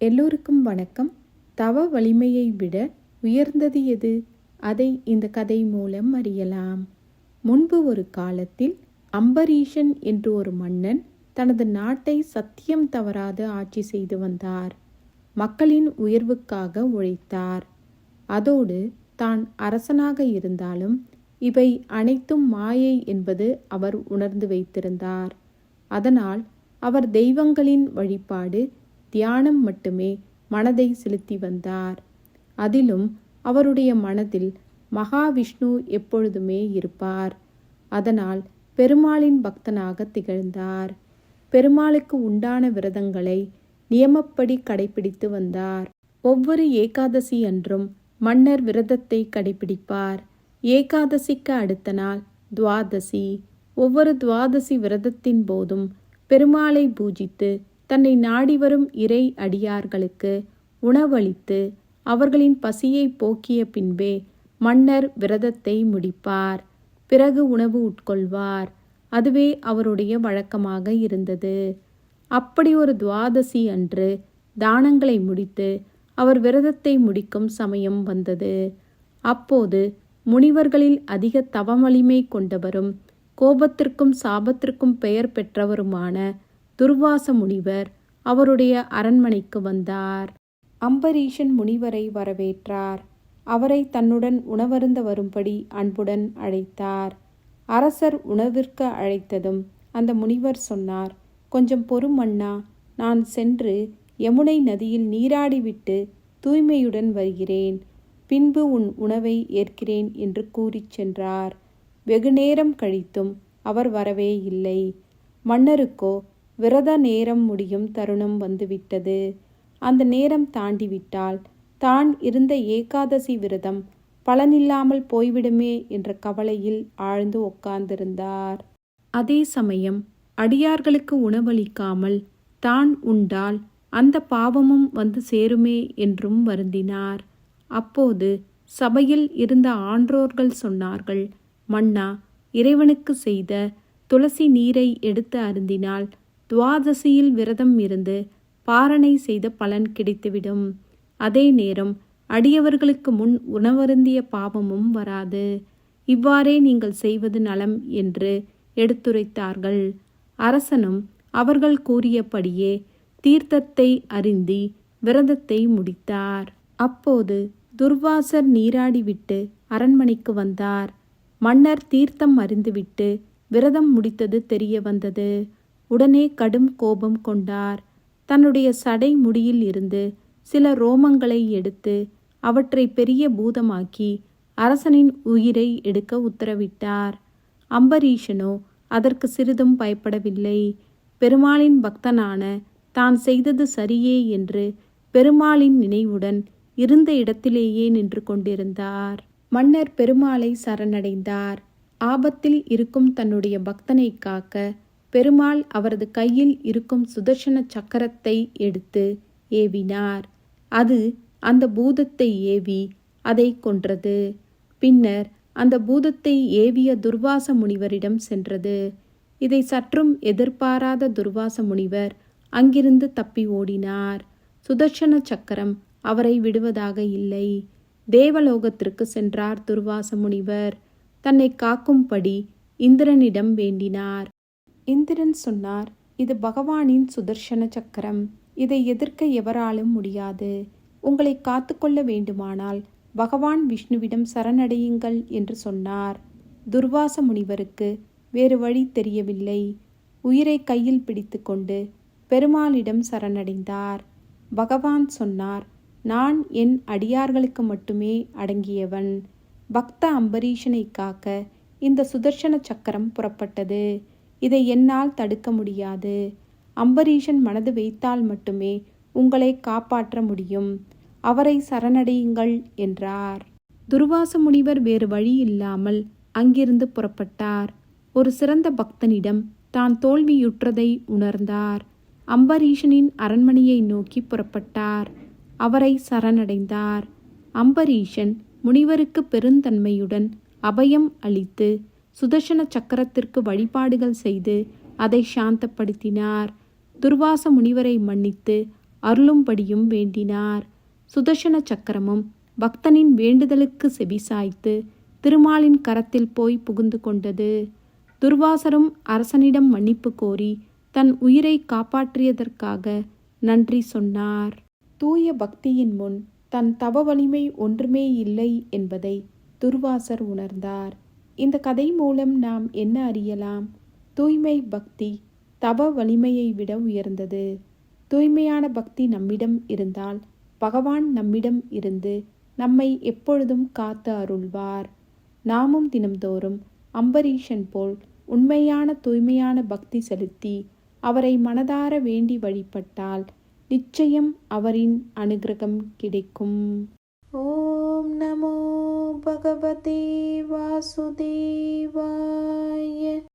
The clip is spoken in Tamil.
எல்லோருக்கும் வணக்கம். தவ வலிமையை விட உயர்ந்தது எது? அதை இந்த கதை மூலம் அறியலாம். முன்பு ஒரு காலத்தில் அம்பரீஷன் என்று ஒரு மன்னன் தனது நாட்டை சத்தியம் தவறாது ஆட்சி செய்து வந்தார். மக்களின் உயர்வுக்காக உழைத்தார். அதோடு தான் அரசனாக இருந்தாலும் இவை அனைத்தும் மாயை என்பது அவர் உணர்ந்து வைத்திருந்தார். அதனால் அவர் தெய்வங்களின் வழிபாடு தியானம் மட்டுமே மனதை செலுத்தி வந்தார். அதிலும் அவருடைய மனதில் மகாவிஷ்ணு எப்பொழுதுமே இருப்பார். அதனால் பெருமாளின் பக்தனாக திகழ்ந்தார். பெருமாளுக்கு உண்டான விரதங்களை நியமப்படி கடைபிடித்து வந்தார். ஒவ்வொரு ஏகாதசி அன்றும் மன்னர் விரதத்தை கடைபிடிப்பார். ஏகாதசிக்கு அடுத்த நாள் துவாதசி. ஒவ்வொரு துவாதசி விரதத்தின் போதும் பெருமாளை பூஜித்து தன்னை நாடி வரும் இறை அடியார்களுக்கு உணவளித்து அவர்களின் பசியை போக்கிய பின்பே மன்னர் விரதத்தை முடிப்பார். பிறகு உணவு உட்கொள்வார். அதுவே அவருடைய வழக்கமாக இருந்தது. அப்படி ஒரு துவாதசி அன்று தானங்களை முடித்து அவர் விரதத்தை முடிக்கும் சமயம் வந்தது. அப்போது முனிவர்களில் அதிக தவமளிமை கொண்டவரும் கோபத்திற்கும் சாபத்திற்கும் பெயர் பெற்றவருமான துர்வாச முனிவர் அவருடைய அரண்மனைக்கு வந்தார். அம்பரீஷன் முனிவரை வரவேற்றார். அவரை தன்னுடன் உணவருந்த வரும்படி அன்புடன் அழைத்தார். அரசர் உணவிற்கு அழைத்ததும் அந்த முனிவர் சொன்னார் கொஞ்சம் பொறும் அண்ணா நான் சென்று யமுனை நதியில் நீராடிவிட்டு தூய்மையுடன் வருகிறேன். பின்பு உன் உணவை ஏற்கிறேன் என்று கூறிச் சென்றார். வெகுநேரம் கழித்தும் அவர் வரவே இல்லை. மன்னருக்கோ விரத நேரம் முடியும் தருணம் வந்துவிட்டது. அந்த நேரம் தாண்டிவிட்டால் தான் இருந்த ஏகாதசி விரதம் பலனில்லாமல் போய்விடுமே என்ற கவலையில் ஆழ்ந்து உட்கார்ந்திருந்தார் அதே சமயம் அடியார்களுக்கு உணவளிக்காமல் தான் உண்டால் அந்த பாவமும் வந்து சேருமே என்றும் வருந்தினார். அப்போது சபையில் இருந்த ஆன்றோர்கள் சொன்னார்கள் மன்னா இறைவனுக்கு செய்த துளசி நீரை எடுத்து அருந்தினால் துவாதசியில் விரதம் இருந்து பாரணை செய்த பலன் கிடைத்துவிடும். அதே நேரம் அடியவர்களுக்கு முன் உணவருந்திய பாவமும் வராது. இவ்வாறே நீங்கள் செய்வது நலம் என்று எடுத்துரைத்தார்கள். அரசனும் அவர்கள் கூறியபடியே தீர்த்தத்தை அருந்தி விரதத்தை முடித்தார். அப்போது துர்வாசர் நீராடிவிட்டு அரண்மனைக்கு வந்தார். மன்னர் தீர்த்தம் அறிந்துவிட்டு விரதம் முடித்தது தெரிய வந்தது. உடனே கடும் கோபம் கொண்டார். தன்னுடைய சடை முடியில் இருந்து சில ரோமங்களை எடுத்து அவற்றை பெரிய பூதமாக்கி அரசனின் உயிரை எடுக்க உத்தரவிட்டார். அம்பரீஷனோ அதற்கு சிறிதும் பயப்படவில்லை. பெருமாளின் பக்தனான தான் செய்தது சரியே என்று பெருமாளின் நினைவுடன் இருந்த இடத்திலேயே நின்று கொண்டிருந்தார். மன்னர் பெருமாளை சரணடைந்தார். ஆபத்தில் இருக்கும் தன்னுடைய பக்தனை காக்க பெருமாள் அவரது கையில் இருக்கும் சுதர்சன சக்கரத்தை எடுத்து ஏவினார். அது அந்த பூதத்தை ஏவி அதை கொன்றது. பின்னர் அந்த பூதத்தை ஏவிய துர்வாச முனிவரிடம் சென்றது. இதை சற்றும் எதிர்பாராத துர்வாச முனிவர் அங்கிருந்து தப்பி ஓடினார். சுதர்சன சக்கரம் அவரை விடுவதாக இல்லை. தேவலோகத்திற்கு சென்றார் துர்வாச முனிவர். தன்னை காக்கும்படி இந்திரனிடம் வேண்டினார். இந்திரன் சொன்னார் இது பகவானின் சுதர்ஷன சக்கரம். இதை எதிர்க்க எவராலும் முடியாது. உங்களை காத்துக்கொள்ள வேண்டுமானால் பகவான் விஷ்ணுவிடம் சரணடையுங்கள் என்று சொன்னார். துர்வாச முனிவருக்கு வேறு வழி தெரியவில்லை. உயிரை கையில் பிடித்துக்கொண்டு பெருமாளிடம் சரணடைந்தார். பகவான் சொன்னார் நான் என் அடியார்களுக்கு மட்டுமே அடங்கியவன். பக்த அம்பரீஷனை காக்க இந்த சுதர்ஷன சக்கரம் புறப்பட்டது. இதை என்னால் தடுக்க முடியாது. அம்பரீஷன் மனது வைத்தால் மட்டுமே உங்களை காப்பாற்ற முடியும். அவரை சரணடையுங்கள் என்றார். துர்வாச முனிவர் வேறு வழி இல்லாமல் அங்கிருந்து புறப்பட்டார். ஒரு சிறந்த பக்தனிடம் தான் தோல்வியுற்றதை உணர்ந்தார். அம்பரீஷனின் அரண்மனையை நோக்கி புறப்பட்டார். அவரை சரணடைந்தார். அம்பரீஷன் முனிவருக்கு பெருந்தன்மையுடன் அபயம் அளித்து சுதர்சன சக்கரத்திற்கு வழிபாடுகள் செய்து அதை சாந்தப்படுத்தினார். துர்வாச முனிவரை மன்னித்து அருளும்படியும் வேண்டினார். சுதர்சன சக்கரமும் பக்தனின் வேண்டுதலுக்கு செவிசாய்த்து திருமாலின் கரத்தில் போய் புகுந்து கொண்டது. துர்வாசரும் அரசனிடம் மன்னிப்பு கோரி தன் உயிரை காப்பாற்றியதற்காக நன்றி சொன்னார். தூய பக்தியின் முன் தன் தவ வலிமை ஒன்றுமே இல்லை என்பதை துர்வாசர் உணர்ந்தார். இந்த கதை மூலம் நாம் என்ன அறியலாம்? தூய்மை பக்தி தவ வலிமையை விட உயர்ந்தது. தூய்மையான பக்தி நம்மிடம் இருந்தால் பகவான் நம்மிடம் இருந்து நம்மை எப்பொழுதும் காத்து அருள்வார். நாமும் தினம்தோறும் அம்பரீஷன் போல் உண்மையான தூய்மையான பக்தி செலுத்தி அவரை மனதார வேண்டி வழிபட்டால் நிச்சயம் அவரின் அனுகிரகம் கிடைக்கும். ஓம் நமோ भगवते वासुदेवाय।